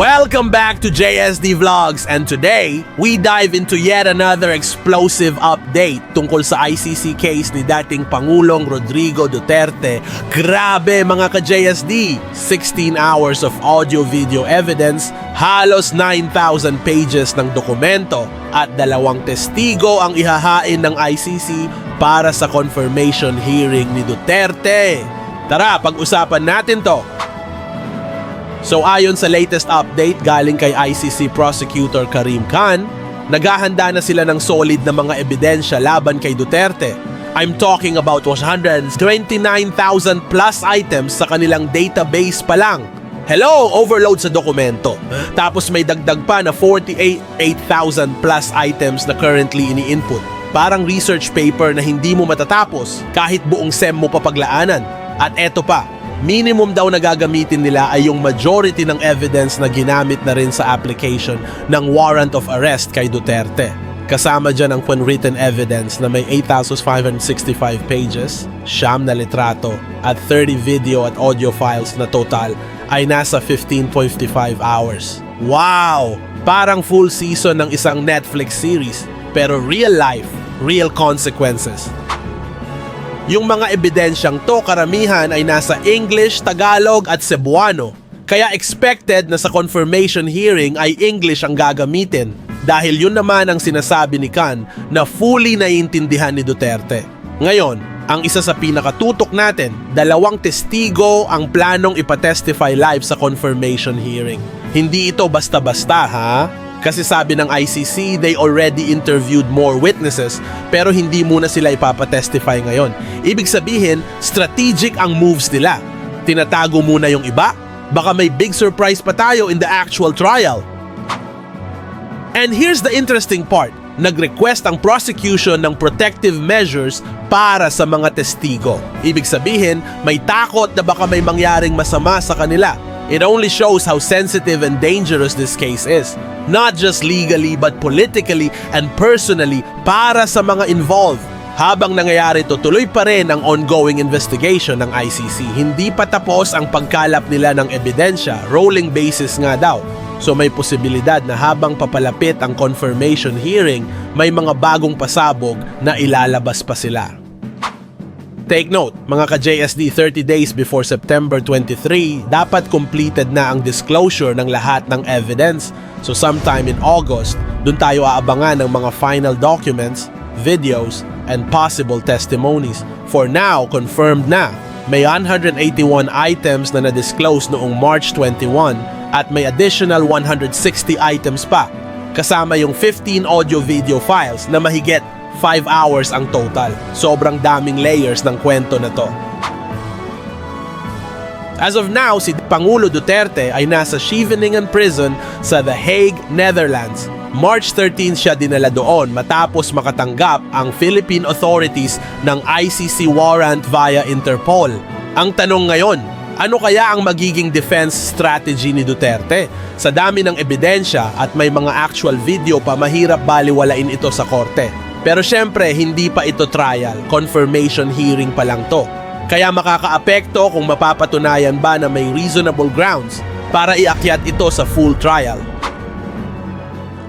Welcome back to JSD Vlogs and today we dive into yet another explosive update tungkol sa ICC case ni dating Pangulong Rodrigo Duterte. Grabe mga ka-JSD! 16 hours of audio-video evidence, halos 9,000 pages ng dokumento at dalawang testigo ang ihahain ng ICC para sa confirmation hearing ni Duterte. Tara, pag-usapan natin to. So ayon sa latest update galing kay ICC Prosecutor Karim Khan, naghahanda na sila ng solid na mga ebidensya laban kay Duterte. I'm talking about 129,000 plus items sa kanilang database pa lang. Hello, overload sa dokumento. Tapos may dagdag pa na 48,000 plus items na currently ini-input. Parang research paper na hindi mo matatapos kahit buong SEM mo papaglaanan. At eto pa, minimum daw na gagamitin nila ay yung majority ng evidence na ginamit na rin sa application ng warrant of arrest kay Duterte. Kasama dyan ang written evidence na may 8,565 pages, siyam na litrato, at 30 video at audio files na total ay nasa 15.55 hours. Wow! Parang full season ng isang Netflix series, pero real life, real consequences. Yung mga ebidensyang to karamihan ay nasa English, Tagalog at Cebuano. Kaya expected na sa confirmation hearing ay English ang gagamitin dahil yun naman ang sinasabi ni Khan na fully naiintindihan ni Duterte. Ngayon, ang isa sa pinakatutok natin, dalawang testigo ang planong ipatestify live sa confirmation hearing. Hindi ito basta-basta ha? Kasi sabi ng ICC, they already interviewed more witnesses pero hindi muna sila ipapatestify ngayon. Ibig sabihin, strategic ang moves nila. Tinatago muna yung iba, baka may big surprise pa tayo in the actual trial. And here's the interesting part. Nag-request ang prosecution ng protective measures para sa mga testigo. Ibig sabihin, may takot na baka may mangyaring masama sa kanila. It only shows how sensitive and dangerous this case is. Not just legally but politically and personally para sa mga involved. Habang nangyayari to, tuloy pa rin ang ongoing investigation ng ICC. Hindi pa tapos ang pagkalap nila ng ebidensya, rolling basis nga daw. So may posibilidad na habang papalapit ang confirmation hearing, may mga bagong pasabog na ilalabas pa sila. Take note, mga ka-JSD 30 days before September 23, dapat completed na ang disclosure ng lahat ng evidence. So sometime in August, dun tayo aabangan ng mga final documents, videos, and possible testimonies. For now, confirmed na. May 181 items na na-disclose noong March 21 at may additional 160 items pa. Kasama yung 15 audio-video files na mahigit 5 hours ang total. Sobrang daming layers ng kwento na to. As of now, si Pangulo Duterte ay nasa Scheveningen Prison sa The Hague, Netherlands. March 13 siya dinala doon matapos makatanggap ang Philippine authorities ng ICC warrant via Interpol. Ang tanong ngayon, ano kaya ang magiging defense strategy ni Duterte? Sa dami ng ebidensya at may mga actual video pa mahirap baliwalain ito sa korte. Pero syempre, hindi pa ito trial, confirmation hearing pa lang to. Kaya makakaapekto kung mapapatunayan ba na may reasonable grounds para iakyat ito sa full trial.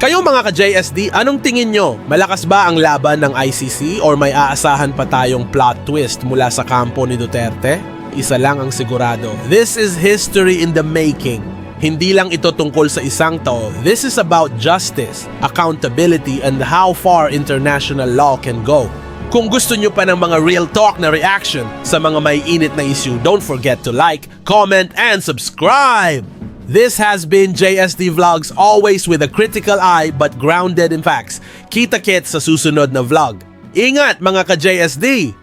Kayo mga ka-JSD, anong tingin nyo? Malakas ba ang laban ng ICC or may aasahan pa tayong plot twist mula sa kampo ni Duterte? Isa lang ang sigurado. This is history in the making. Hindi lang ito tungkol sa isang tao. This is about justice, accountability, and how far international law can go. Kung gusto nyo pa ng mga real talk na reaction sa mga may init na issue, don't forget to like, comment, and subscribe! This has been JSD Vlogs always with a critical eye but grounded in facts. Kita kits sa susunod na vlog. Ingat mga ka-JSD!